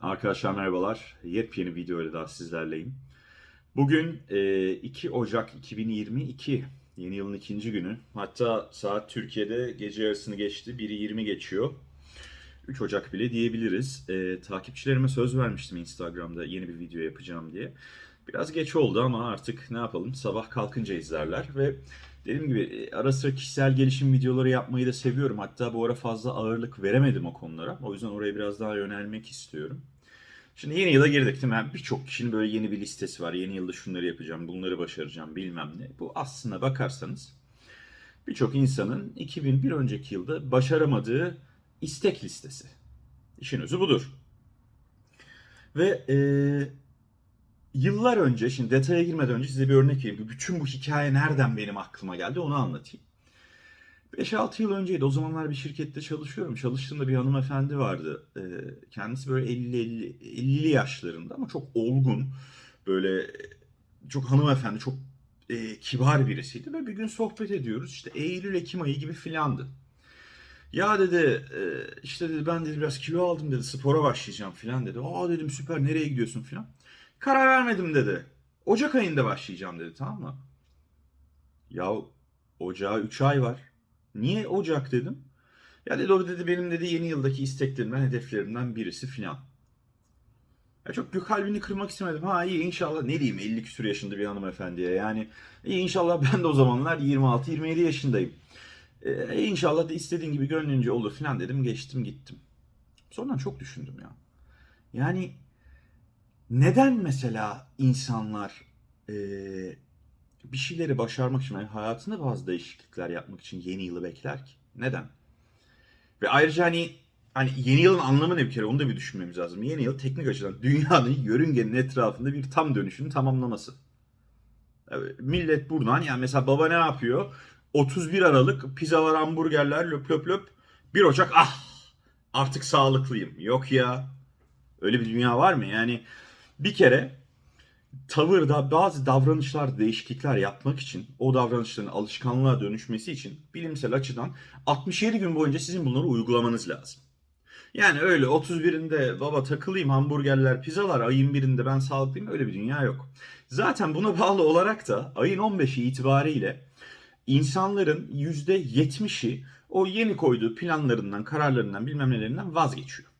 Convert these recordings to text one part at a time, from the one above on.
Arkadaşlar merhabalar. Yepyeni video ile daha sizlerleyim. Bugün e, 2 Ocak 2022. Yeni yılın ikinci günü. Hatta saat Türkiye'de gece yarısını geçti. 1'i 20 geçiyor. 3 Ocak bile diyebiliriz. E, takipçilerime söz vermiştim Instagram'da yeni bir video yapacağım diye. Biraz geç oldu ama artık ne yapalım sabah kalkınca izlerler ve dediğim gibi e, ara sıra kişisel gelişim videoları yapmayı da seviyorum. Hatta bu ara fazla ağırlık veremedim o konulara. O yüzden oraya biraz daha yönelmek istiyorum. Şimdi yeni yıla girdik değil mi? Yani Birçok kişinin böyle yeni bir listesi var. Yeni yılda şunları yapacağım, bunları başaracağım bilmem ne. Bu aslına bakarsanız birçok insanın 2001 önceki yılda başaramadığı istek listesi. İşin özü budur. Ve e, yıllar önce, şimdi detaya girmeden önce size bir örnek vereyim. Bütün bu hikaye nereden benim aklıma geldi onu anlatayım. 5-6 yıl önceydi. O zamanlar bir şirkette çalışıyorum. Çalıştığımda bir hanımefendi vardı. Ee, kendisi böyle 50 50'li yaşlarında ama çok olgun. Böyle çok hanımefendi, çok e, kibar birisiydi. Ve bir gün sohbet ediyoruz. İşte Eylül, Ekim ayı gibi filandı. Ya dedi e, işte dedi ben dedi biraz kilo aldım dedi spora başlayacağım filan dedi. Aa dedim süper nereye gidiyorsun filan. Karar vermedim dedi. Ocak ayında başlayacağım dedi tamam mı? Ya ocağa 3 ay var. Niye Ocak dedim? Ya dedi o dedi benim dedi yeni yıldaki isteklerimden, hedeflerimden birisi filan. Ya çok kalbini kırmak istemedim. Ha iyi inşallah ne diyeyim 50 küsur yaşında bir hanımefendiye. Yani iyi inşallah ben de o zamanlar 26-27 yaşındayım. Ee, inşallah da istediğin gibi gönlünce olur filan dedim. Geçtim gittim. Sonradan çok düşündüm ya. Yani neden mesela insanlar eee, bir şeyleri başarmak için, yani hayatında bazı değişiklikler yapmak için yeni yılı bekler ki? Neden? Ve ayrıca hani hani yeni yılın anlamı ne bir kere onu da bir düşünmemiz lazım. Yeni yıl teknik açıdan dünyanın yörüngenin etrafında bir tam dönüşünün tamamlaması. Evet, millet buradan yani mesela baba ne yapıyor? 31 Aralık pizzalar, hamburgerler, löp löp löp. 1 Ocak ah artık sağlıklıyım. Yok ya. Öyle bir dünya var mı? Yani bir kere tavırda bazı davranışlar değişiklikler yapmak için o davranışların alışkanlığa dönüşmesi için bilimsel açıdan 67 gün boyunca sizin bunları uygulamanız lazım. Yani öyle 31'inde baba takılayım hamburgerler pizzalar ayın birinde ben sağlıklıyım öyle bir dünya yok. Zaten buna bağlı olarak da ayın 15'i itibariyle insanların %70'i o yeni koyduğu planlarından, kararlarından, bilmem nelerinden vazgeçiyor.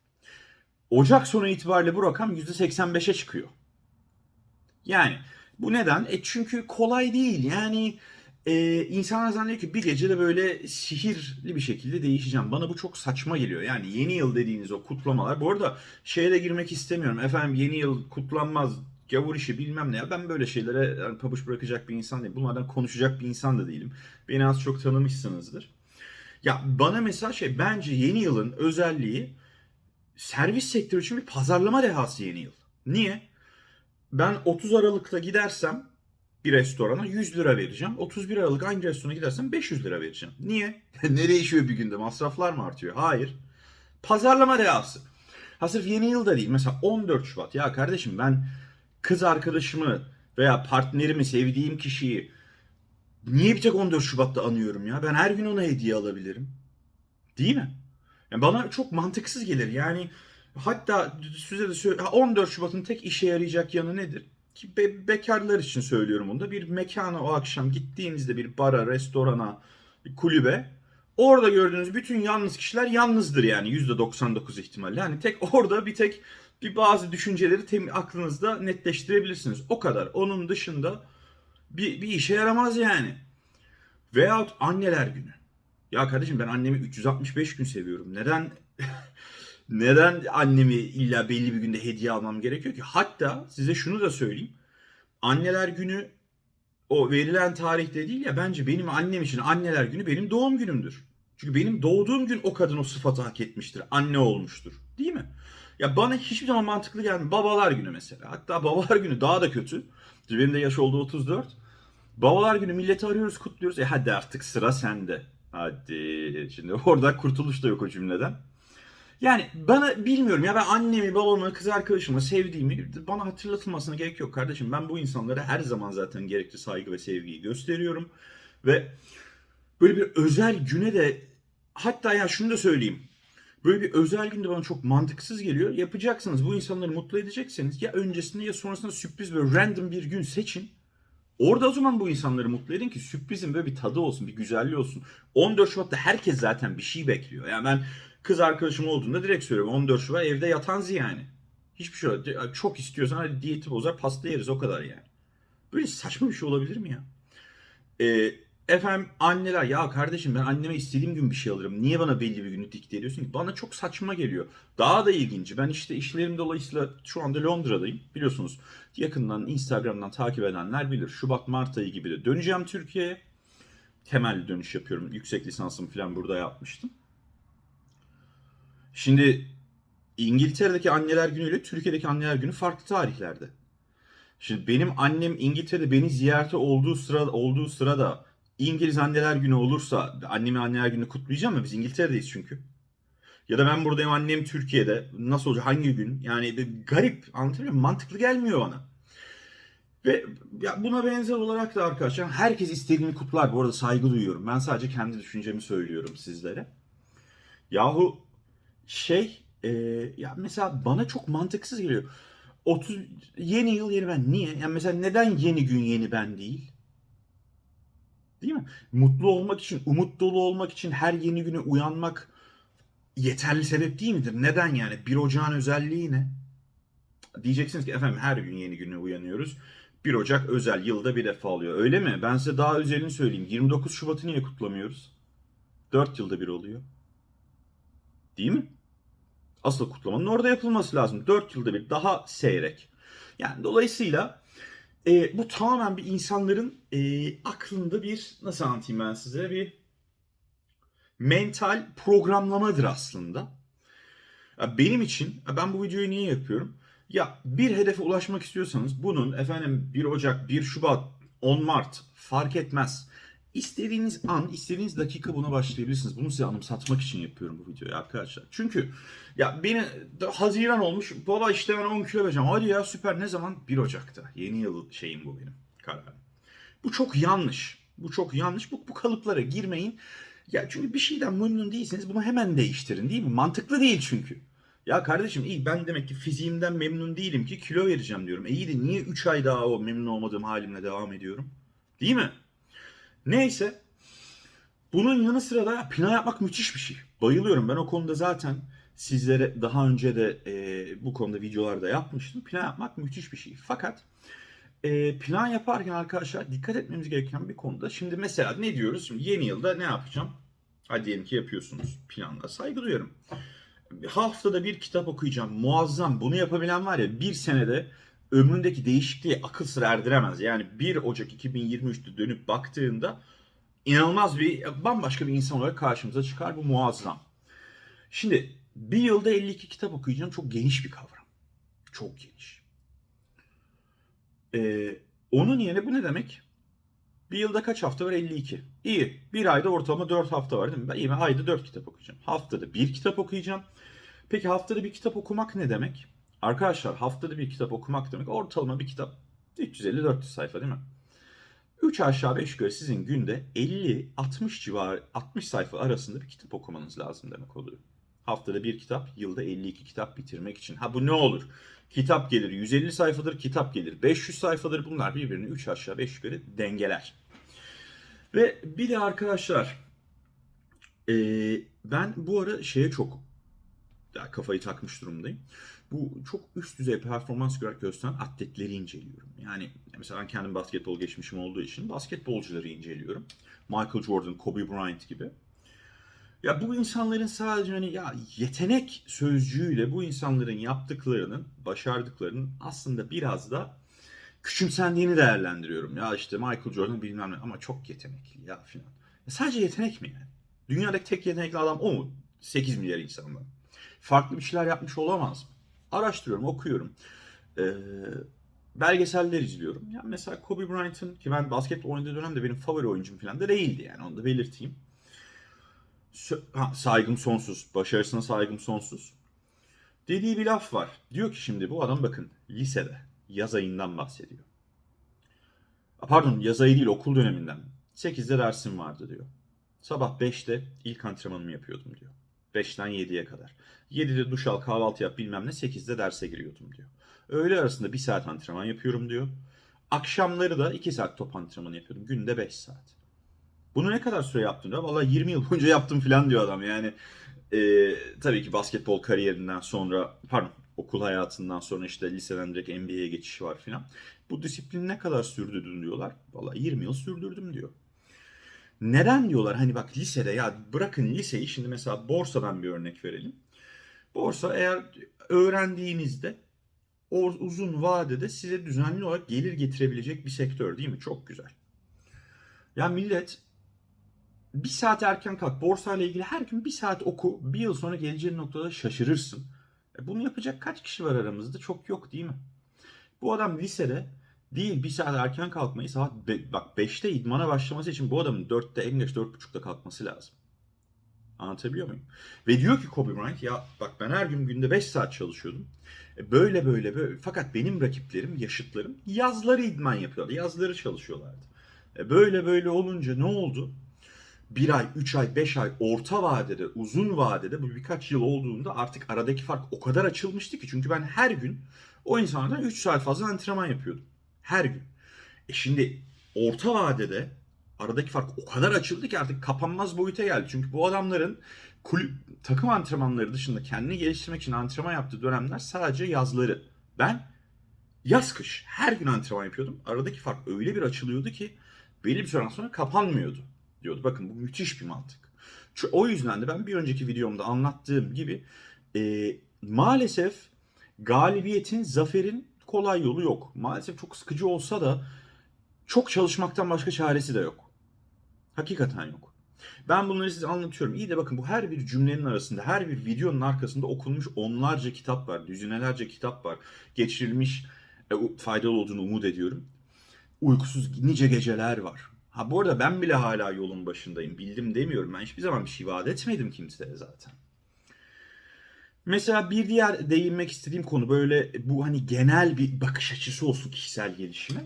Ocak sonu itibariyle bu rakam %85'e çıkıyor. Yani bu neden? E çünkü kolay değil. Yani e, insanlar zannediyor ki bir gecede böyle sihirli bir şekilde değişeceğim. Bana bu çok saçma geliyor. Yani yeni yıl dediğiniz o kutlamalar. Bu arada şeye de girmek istemiyorum. Efendim yeni yıl kutlanmaz gavur işi bilmem ne ya. Ben böyle şeylere yani pabuç bırakacak bir insan değilim. Bunlardan konuşacak bir insan da değilim. Beni az çok tanımışsınızdır. Ya bana mesela şey bence yeni yılın özelliği servis sektörü için bir pazarlama dehası yeni yıl. Niye? Ben 30 Aralık'ta gidersem bir restorana 100 lira vereceğim. 31 Aralık aynı restorana gidersem 500 lira vereceğim. Niye? ne değişiyor bir günde? Masraflar mı artıyor? Hayır. Pazarlama dehası. Ha sırf yeni yılda değil. Mesela 14 Şubat. Ya kardeşim ben kız arkadaşımı veya partnerimi, sevdiğim kişiyi niye bir tek 14 Şubat'ta anıyorum ya? Ben her gün ona hediye alabilirim. Değil mi? Yani bana çok mantıksız gelir. Yani hatta size de söyle 14 Şubat'ın tek işe yarayacak yanı nedir? Ki be- bekarlar için söylüyorum bunu da. Bir mekana o akşam gittiğinizde bir bara, restorana, bir kulübe orada gördüğünüz bütün yalnız kişiler yalnızdır yani %99 ihtimalle. Yani tek orada bir tek bir bazı düşünceleri tem- aklınızda netleştirebilirsiniz. O kadar. Onun dışında bir, bir işe yaramaz yani. Veyahut anneler günü. Ya kardeşim ben annemi 365 gün seviyorum. Neden neden annemi illa belli bir günde hediye almam gerekiyor ki? Hatta size şunu da söyleyeyim. Anneler günü o verilen tarihte değil ya bence benim annem için anneler günü benim doğum günümdür. Çünkü benim doğduğum gün o kadın o sıfatı hak etmiştir. Anne olmuştur. Değil mi? Ya bana hiçbir zaman mantıklı gelmiyor. Babalar günü mesela. Hatta babalar günü daha da kötü. Benim de yaş oldu 34. Babalar günü milleti arıyoruz kutluyoruz. E hadi artık sıra sende. Hadi. Şimdi orada kurtuluş da yok o cümleden. Yani bana bilmiyorum ya ben annemi, babamı, kız arkadaşımı, sevdiğimi bana hatırlatılmasına gerek yok kardeşim. Ben bu insanlara her zaman zaten gerekli saygı ve sevgiyi gösteriyorum. Ve böyle bir özel güne de hatta ya şunu da söyleyeyim. Böyle bir özel günde bana çok mantıksız geliyor. Yapacaksınız bu insanları mutlu edecekseniz ya öncesinde ya sonrasında sürpriz böyle random bir gün seçin. Orada o zaman bu insanları mutlu edin ki sürprizin böyle bir tadı olsun, bir güzelliği olsun. 14 Şubat'ta herkes zaten bir şey bekliyor. Yani ben kız arkadaşım olduğunda direkt söylüyorum 14 Şubat evde yatan yani. Hiçbir şey yok. Çok istiyorsan hadi diyeti bozar pasta yeriz o kadar yani. Böyle saçma bir şey olabilir mi ya? Ee, efendim anneler ya kardeşim ben anneme istediğim gün bir şey alırım. Niye bana belli bir günü dikte ediyorsun ki? Bana çok saçma geliyor. Daha da ilginci. Ben işte işlerim dolayısıyla şu anda Londra'dayım. Biliyorsunuz yakından Instagram'dan takip edenler bilir. Şubat Mart ayı gibi de döneceğim Türkiye'ye. Temelli dönüş yapıyorum. Yüksek lisansımı falan burada yapmıştım. Şimdi İngiltere'deki anneler günü ile Türkiye'deki anneler günü farklı tarihlerde. Şimdi benim annem İngiltere'de beni ziyarete olduğu sıra olduğu sırada İngiliz anneler günü olursa annemin anneler gününü kutlayacağım mı? Biz İngiltere'deyiz çünkü. Ya da ben buradayım annem Türkiye'de. Nasıl olacak? Hangi gün? Yani garip anlatabiliyor muyum? Mantıklı gelmiyor bana. Ve ya buna benzer olarak da arkadaşlar herkes istediğini kutlar. Bu arada saygı duyuyorum. Ben sadece kendi düşüncemi söylüyorum sizlere. Yahu şey e, ya mesela bana çok mantıksız geliyor. 30 yeni yıl yeni ben niye? Yani mesela neden yeni gün yeni ben değil? Değil mi? Mutlu olmak için, umut dolu olmak için her yeni güne uyanmak yeterli sebep değil midir? Neden yani? 1 Ocağın özelliği ne? Diyeceksiniz ki efendim her gün yeni güne uyanıyoruz. 1 Ocak özel yılda bir defa oluyor. Öyle mi? Ben size daha özelini söyleyeyim. 29 Şubat'ı niye kutlamıyoruz? 4 yılda bir oluyor. Değil mi? Asıl kutlamanın orada yapılması lazım. 4 yılda bir daha seyrek. Yani dolayısıyla e, bu tamamen bir insanların e, aklında bir nasıl anlatayım ben size bir mental programlamadır aslında. Ya benim için ben bu videoyu niye yapıyorum? Ya bir hedefe ulaşmak istiyorsanız bunun efendim 1 Ocak, 1 Şubat, 10 Mart fark etmez. İstediğiniz an, istediğiniz dakika buna başlayabilirsiniz. Bunu size anımsatmak için yapıyorum bu videoyu arkadaşlar. Çünkü ya beni Haziran olmuş. Baba işte ben 10 kilo vereceğim. Hadi ya süper. Ne zaman? 1 Ocak'ta. Yeni yıl şeyim bu benim kararım. Bu çok yanlış. Bu çok yanlış. Bu, bu kalıplara girmeyin. Ya çünkü bir şeyden memnun değilseniz bunu hemen değiştirin değil mi? Mantıklı değil çünkü. Ya kardeşim iyi ben demek ki fiziğimden memnun değilim ki kilo vereceğim diyorum. E iyi de niye 3 ay daha o memnun olmadığım halimle devam ediyorum? Değil mi? Neyse. Bunun yanı sıra da plan yapmak müthiş bir şey. Bayılıyorum. Ben o konuda zaten sizlere daha önce de e, bu konuda videolarda yapmıştım. Plan yapmak müthiş bir şey. Fakat e, plan yaparken arkadaşlar dikkat etmemiz gereken bir konuda. Şimdi mesela ne diyoruz? Şimdi yeni yılda ne yapacağım? Hadi diyelim ki yapıyorsunuz planla. Saygı duyuyorum. Haftada bir kitap okuyacağım. Muazzam. Bunu yapabilen var ya bir senede ömründeki değişikliği akıl sır erdiremez. Yani 1 Ocak 2023'te dönüp baktığında inanılmaz bir bambaşka bir insan olarak karşımıza çıkar. Bu muazzam. Şimdi bir yılda 52 kitap okuyacağım. Çok geniş bir kavram. Çok geniş. Ee, onun yerine bu ne demek? Bir yılda kaç hafta var? 52. İyi. Bir ayda ortalama 4 hafta var değil mi? Ben iyi ben ayda 4 kitap okuyacağım. Haftada bir kitap okuyacağım. Peki haftada bir kitap okumak ne demek? Arkadaşlar haftada bir kitap okumak demek ortalama bir kitap 350-400 sayfa değil mi? 3 aşağı 5 yukarı sizin günde 50-60 civarı 60 sayfa arasında bir kitap okumanız lazım demek oluyor. Haftada bir kitap, yılda 52 kitap bitirmek için. Ha bu ne olur? Kitap gelir 150 sayfadır, kitap gelir 500 sayfadır. Bunlar birbirini 3 aşağı 5 yukarı dengeler. Ve bir de arkadaşlar ben bu ara şeye çok kafayı takmış durumdayım. Bu çok üst düzey performans gösteren atletleri inceliyorum. Yani mesela ben kendim basketbol geçmişim olduğu için basketbolcuları inceliyorum. Michael Jordan, Kobe Bryant gibi. Ya bu insanların sadece hani ya yetenek sözcüğüyle bu insanların yaptıklarının, başardıklarının aslında biraz da küçümsendiğini değerlendiriyorum. Ya işte Michael Jordan bilmem ne ama çok yetenekli ya filan. Ya sadece yetenek mi yani? Dünyadaki tek yetenekli adam o mu? 8 milyar insandan. Farklı bir şeyler yapmış olamaz mı? Araştırıyorum, okuyorum. Ee, belgeseller izliyorum. Ya mesela Kobe Bryant'ın ki ben basketbol oynadığı dönemde benim favori oyuncum falan da değildi yani onu da belirteyim. Ha, saygım sonsuz. Başarısına saygım sonsuz. Dediği bir laf var. Diyor ki şimdi bu adam bakın lisede yaz ayından bahsediyor. Pardon yaz ayı değil okul döneminden. 8'de dersim vardı diyor. Sabah 5'te ilk antrenmanımı yapıyordum diyor. 5'ten 7'ye kadar. 7'de duş al kahvaltı yap bilmem ne 8'de derse giriyordum diyor. Öğle arasında 1 saat antrenman yapıyorum diyor. Akşamları da 2 saat top antrenmanı yapıyordum. Günde 5 saat. Bunu ne kadar süre yaptın diyor. Valla 20 yıl boyunca yaptım falan diyor adam. Yani e, tabii ki basketbol kariyerinden sonra pardon okul hayatından sonra işte liseden direkt NBA'ye geçişi var filan. Bu disiplini ne kadar sürdürdün diyorlar. Valla 20 yıl sürdürdüm diyor. Neden diyorlar hani bak lisede ya bırakın liseyi şimdi mesela borsadan bir örnek verelim. Borsa eğer öğrendiğinizde o uzun vadede size düzenli olarak gelir getirebilecek bir sektör değil mi? Çok güzel. Ya millet bir saat erken kalk borsayla ilgili her gün bir saat oku bir yıl sonra geleceğin noktada şaşırırsın. E bunu yapacak kaç kişi var aramızda? Çok yok değil mi? Bu adam lisede değil bir saat erken kalkmayı saat be- bak 5'te idmana başlaması için bu adamın 4'te en geç 4.30'da kalkması lazım. Anlatabiliyor muyum? Ve diyor ki Kobe Bryant ya bak ben her gün günde 5 saat çalışıyordum. E Böyle böyle böyle fakat benim rakiplerim, yaşıtlarım yazları idman yapıyorlardı. Yazları çalışıyorlardı. E Böyle böyle olunca ne oldu? Bir ay, üç ay, beş ay orta vadede, uzun vadede bu birkaç yıl olduğunda artık aradaki fark o kadar açılmıştı ki. Çünkü ben her gün o insanlardan 3 saat fazla antrenman yapıyordum. Her gün. E şimdi orta vadede aradaki fark o kadar açıldı ki artık kapanmaz boyuta geldi. Çünkü bu adamların kulüp, takım antrenmanları dışında kendini geliştirmek için antrenman yaptığı dönemler sadece yazları. Ben yaz kış her gün antrenman yapıyordum. Aradaki fark öyle bir açılıyordu ki belli bir süreden sonra kapanmıyordu diyordu. Bakın bu müthiş bir mantık. O yüzden de ben bir önceki videomda anlattığım gibi e, maalesef galibiyetin, zaferin kolay yolu yok. Maalesef çok sıkıcı olsa da çok çalışmaktan başka çaresi de yok. Hakikaten yok. Ben bunları size anlatıyorum. İyi de bakın bu her bir cümlenin arasında, her bir videonun arkasında okunmuş onlarca kitap var. Düzinelerce kitap var. Geçirilmiş e, faydalı olduğunu umut ediyorum. Uykusuz nice geceler var. Ha bu arada ben bile hala yolun başındayım. Bildim demiyorum. Ben hiçbir zaman bir şey vaat etmedim kimseye zaten. Mesela bir diğer değinmek istediğim konu böyle bu hani genel bir bakış açısı olsun kişisel gelişime.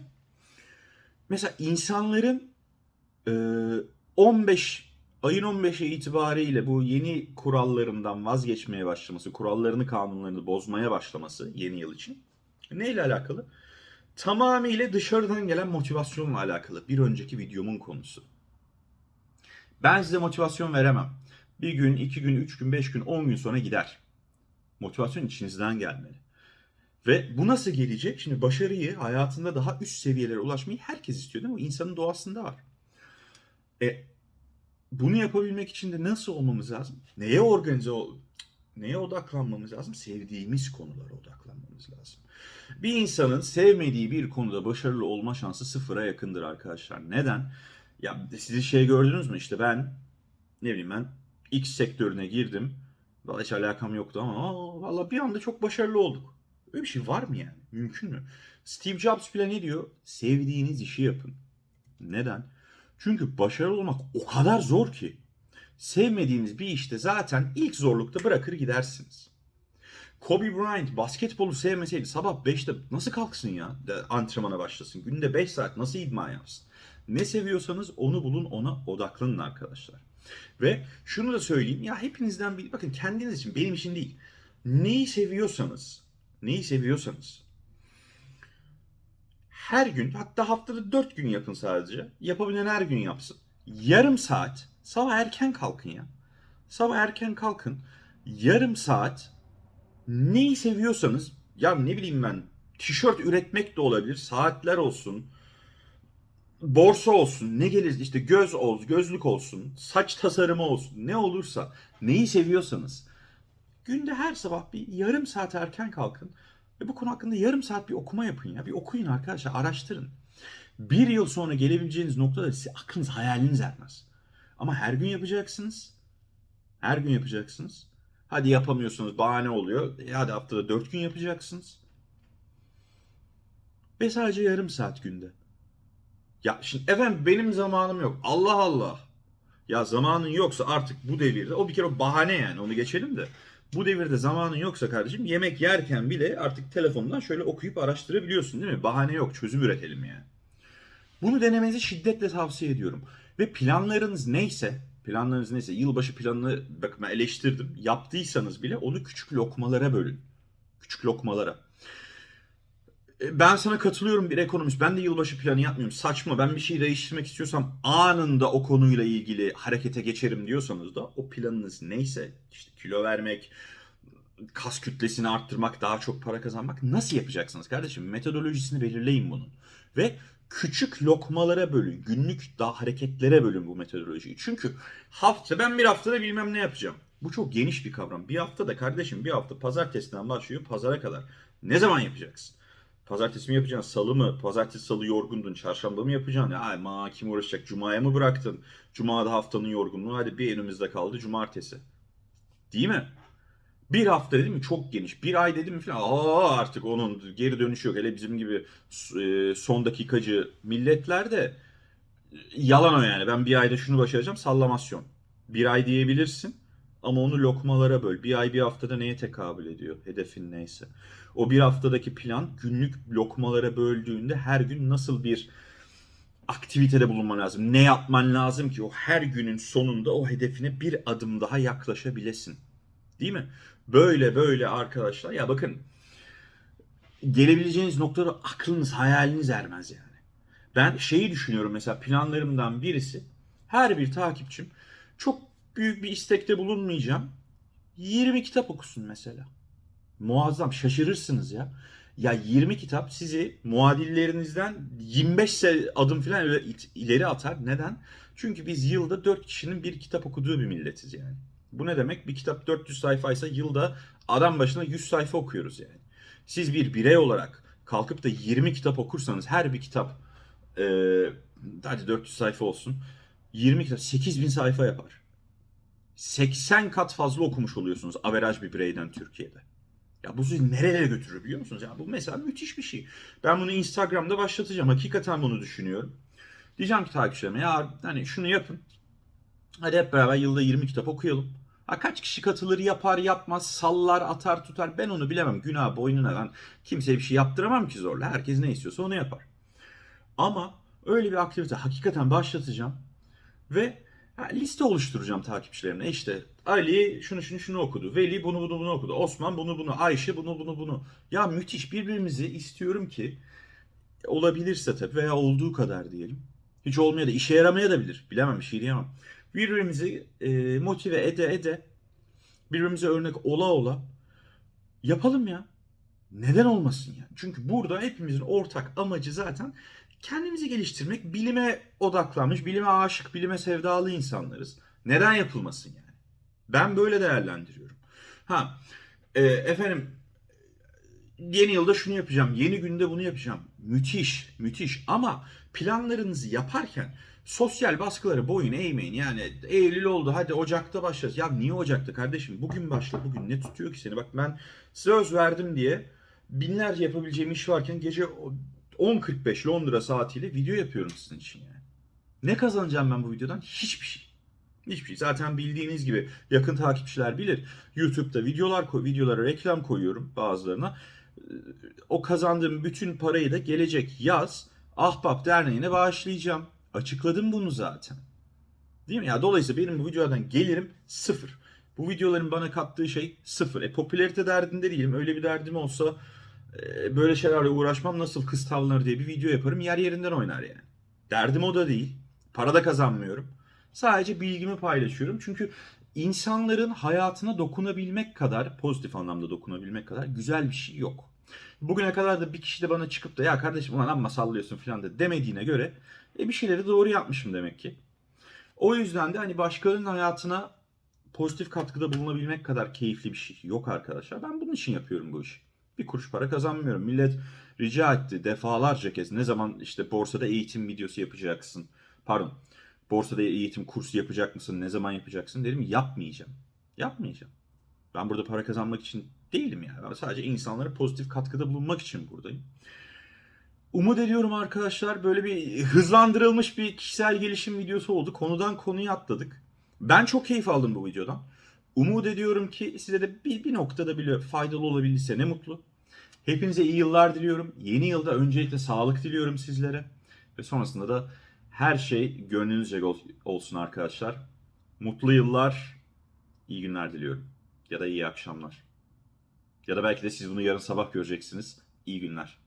Mesela insanların e, 15 ayın 15'e itibariyle bu yeni kurallarından vazgeçmeye başlaması, kurallarını, kanunlarını bozmaya başlaması yeni yıl için neyle alakalı? Tamamıyla dışarıdan gelen motivasyonla alakalı. Bir önceki videomun konusu. Ben size motivasyon veremem. Bir gün, iki gün, üç gün, beş gün, on gün sonra gider. Motivasyon içinizden gelmeli. Ve bu nasıl gelecek? Şimdi başarıyı hayatında daha üst seviyelere ulaşmayı herkes istiyor değil mi? İnsanın doğasında var. E, bunu yapabilmek için de nasıl olmamız lazım? Neye organize ol neye odaklanmamız lazım? Sevdiğimiz konulara odaklanmamız lazım. Bir insanın sevmediği bir konuda başarılı olma şansı sıfıra yakındır arkadaşlar. Neden? Ya siz şey gördünüz mü? İşte ben ne bileyim ben X sektörüne girdim. Vallahi hiç alakam yoktu ama aa, vallahi bir anda çok başarılı olduk. Öyle bir şey var mı yani? Mümkün mü? Steve Jobs bile ne diyor? Sevdiğiniz işi yapın. Neden? Çünkü başarılı olmak o kadar zor ki. Sevmediğiniz bir işte zaten ilk zorlukta bırakır gidersiniz. Kobe Bryant basketbolu sevmeseydi sabah 5'te nasıl kalksın ya antrenmana başlasın. Günde 5 saat nasıl idman yapsın? Ne seviyorsanız onu bulun ona odaklanın arkadaşlar. Ve şunu da söyleyeyim ya hepinizden bir bakın kendiniz için benim için değil. Neyi seviyorsanız neyi seviyorsanız her gün hatta haftada 4 gün yapın sadece. Yapabilen her gün yapsın. Yarım saat sabah erken kalkın ya. Sabah erken kalkın. Yarım saat neyi seviyorsanız ya ne bileyim ben tişört üretmek de olabilir. Saatler olsun. Borsa olsun. Ne gelir işte göz olsun, gözlük olsun. Saç tasarımı olsun. Ne olursa neyi seviyorsanız günde her sabah bir yarım saat erken kalkın ve bu konu hakkında yarım saat bir okuma yapın ya. Bir okuyun arkadaşlar, araştırın. Bir yıl sonra gelebileceğiniz noktada size aklınız hayaliniz ermez. Ama her gün yapacaksınız. Her gün yapacaksınız. Hadi yapamıyorsunuz bahane oluyor. E hadi haftada dört gün yapacaksınız. Ve sadece yarım saat günde. Ya şimdi efendim benim zamanım yok. Allah Allah. Ya zamanın yoksa artık bu devirde o bir kere o bahane yani onu geçelim de. Bu devirde zamanın yoksa kardeşim yemek yerken bile artık telefondan şöyle okuyup araştırabiliyorsun değil mi? Bahane yok çözüm üretelim yani. Bunu denemenizi şiddetle tavsiye ediyorum. Ve planlarınız neyse Planlarınız neyse yılbaşı planını ben eleştirdim. Yaptıysanız bile onu küçük lokmalara bölün. Küçük lokmalara. E, Ben sana katılıyorum bir ekonomist. Ben de yılbaşı planı yapmıyorum. Saçma. Ben bir şey değiştirmek istiyorsam anında o konuyla ilgili harekete geçerim diyorsanız da o planınız neyse işte kilo vermek, kas kütlesini arttırmak, daha çok para kazanmak nasıl yapacaksınız kardeşim? Metodolojisini belirleyin bunun. Ve küçük lokmalara bölün. Günlük daha hareketlere bölün bu metodolojiyi. Çünkü hafta ben bir haftada bilmem ne yapacağım. Bu çok geniş bir kavram. Bir hafta da kardeşim bir hafta pazartesiden başlıyor pazara kadar. Ne zaman yapacaksın? Pazartesi mi yapacaksın? Salı mı? Pazartesi salı yorgundun. Çarşamba mı yapacaksın? Ya ma kim uğraşacak? Cuma'ya mı bıraktın? Cuma'da haftanın yorgunluğu. Hadi bir önümüzde kaldı cumartesi. Değil mi? Bir hafta dedim mi çok geniş. Bir ay dedim mi falan. Aa artık onun geri dönüşü yok. Hele bizim gibi e, son dakikacı milletler de e, yalan o yani. Ben bir ayda şunu başaracağım. Sallamasyon. Bir ay diyebilirsin. Ama onu lokmalara böl. Bir ay bir haftada neye tekabül ediyor? Hedefin neyse. O bir haftadaki plan günlük lokmalara böldüğünde her gün nasıl bir aktivitede bulunman lazım? Ne yapman lazım ki o her günün sonunda o hedefine bir adım daha yaklaşabilesin? Değil mi? Böyle böyle arkadaşlar. Ya bakın gelebileceğiniz noktada aklınız, hayaliniz ermez yani. Ben şeyi düşünüyorum mesela planlarımdan birisi her bir takipçim çok büyük bir istekte bulunmayacağım. 20 kitap okusun mesela. Muazzam şaşırırsınız ya. Ya 20 kitap sizi muadillerinizden 25 se- adım falan ileri atar. Neden? Çünkü biz yılda 4 kişinin bir kitap okuduğu bir milletiz yani. Bu ne demek? Bir kitap 400 sayfaysa yılda adam başına 100 sayfa okuyoruz yani. Siz bir birey olarak kalkıp da 20 kitap okursanız her bir kitap e, hadi 400 sayfa olsun. 20 kitap 8000 sayfa yapar. 80 kat fazla okumuş oluyorsunuz averaj bir bireyden Türkiye'de. Ya bu sizi nerelere götürür biliyor musunuz? Ya bu mesela müthiş bir şey. Ben bunu Instagram'da başlatacağım. Hakikaten bunu düşünüyorum. Diyeceğim ki takipçilerime ya hani şunu yapın. Hadi hep beraber yılda 20 kitap okuyalım. Ha kaç kişi katılır yapar yapmaz sallar atar tutar ben onu bilemem. Günah boynuna ben kimseye bir şey yaptıramam ki zorla. Herkes ne istiyorsa onu yapar. Ama öyle bir aktivite hakikaten başlatacağım. Ve liste oluşturacağım takipçilerime. İşte Ali şunu şunu şunu okudu. Veli bunu bunu bunu okudu. Osman bunu bunu. Ayşe bunu bunu bunu. Ya müthiş birbirimizi istiyorum ki olabilirse tabii veya olduğu kadar diyelim. Hiç olmaya da işe yaramaya da bilir. Bilemem bir şey diyemem. Birbirimizi e, motive ede ede birbirimize örnek ola ola yapalım ya. Neden olmasın ya? Çünkü burada hepimizin ortak amacı zaten kendimizi geliştirmek, bilime odaklanmış, bilime aşık, bilime sevdalı insanlarız. Neden yapılmasın yani? Ben böyle değerlendiriyorum. Ha, e, efendim yeni yılda şunu yapacağım, yeni günde bunu yapacağım. Müthiş, müthiş. Ama planlarınızı yaparken sosyal baskıları boyun eğmeyin. Yani Eylül oldu, hadi Ocak'ta başlarız. Ya niye Ocak'ta kardeşim? Bugün başla, bugün ne tutuyor ki seni? Bak ben söz verdim diye binlerce yapabileceğim iş varken gece 10.45 Londra saatiyle video yapıyorum sizin için yani. Ne kazanacağım ben bu videodan? Hiçbir şey. Hiçbir şey. Zaten bildiğiniz gibi yakın takipçiler bilir. YouTube'da videolar videolara reklam koyuyorum bazılarına. Ee, O kazandığım bütün parayı da gelecek yaz Ahbap Derneği'ne bağışlayacağım. Açıkladım bunu zaten. Değil mi? Ya dolayısıyla benim bu videolardan gelirim sıfır. Bu videoların bana kattığı şey sıfır. E popülarite derdinde değilim. Öyle bir derdim olsa böyle şeylerle uğraşmam nasıl kız tavlanır diye bir video yaparım. Yer yerinden oynar yani. Derdim o da değil. Para da kazanmıyorum. Sadece bilgimi paylaşıyorum. Çünkü insanların hayatına dokunabilmek kadar, pozitif anlamda dokunabilmek kadar güzel bir şey yok. Bugüne kadar da bir kişi de bana çıkıp da ya kardeşim ulan amma sallıyorsun falan da demediğine göre e bir şeyleri doğru yapmışım demek ki. O yüzden de hani başkalarının hayatına pozitif katkıda bulunabilmek kadar keyifli bir şey yok arkadaşlar. Ben bunun için yapıyorum bu işi. Bir kuruş para kazanmıyorum. Millet rica etti defalarca kez. Ne zaman işte borsada eğitim videosu yapacaksın. Pardon. Borsada eğitim kursu yapacak mısın? Ne zaman yapacaksın? Dedim yapmayacağım. Yapmayacağım. Ben burada para kazanmak için değilim yani. Ben sadece insanlara pozitif katkıda bulunmak için buradayım. Umut ediyorum arkadaşlar böyle bir hızlandırılmış bir kişisel gelişim videosu oldu. Konudan konuya atladık. Ben çok keyif aldım bu videodan. Umut ediyorum ki size de bir, bir noktada bile faydalı olabildiyse ne mutlu. Hepinize iyi yıllar diliyorum. Yeni yılda öncelikle sağlık diliyorum sizlere. Ve sonrasında da her şey gönlünüzce ol- olsun arkadaşlar. Mutlu yıllar, iyi günler diliyorum. Ya da iyi akşamlar. Ya da belki de siz bunu yarın sabah göreceksiniz. İyi günler.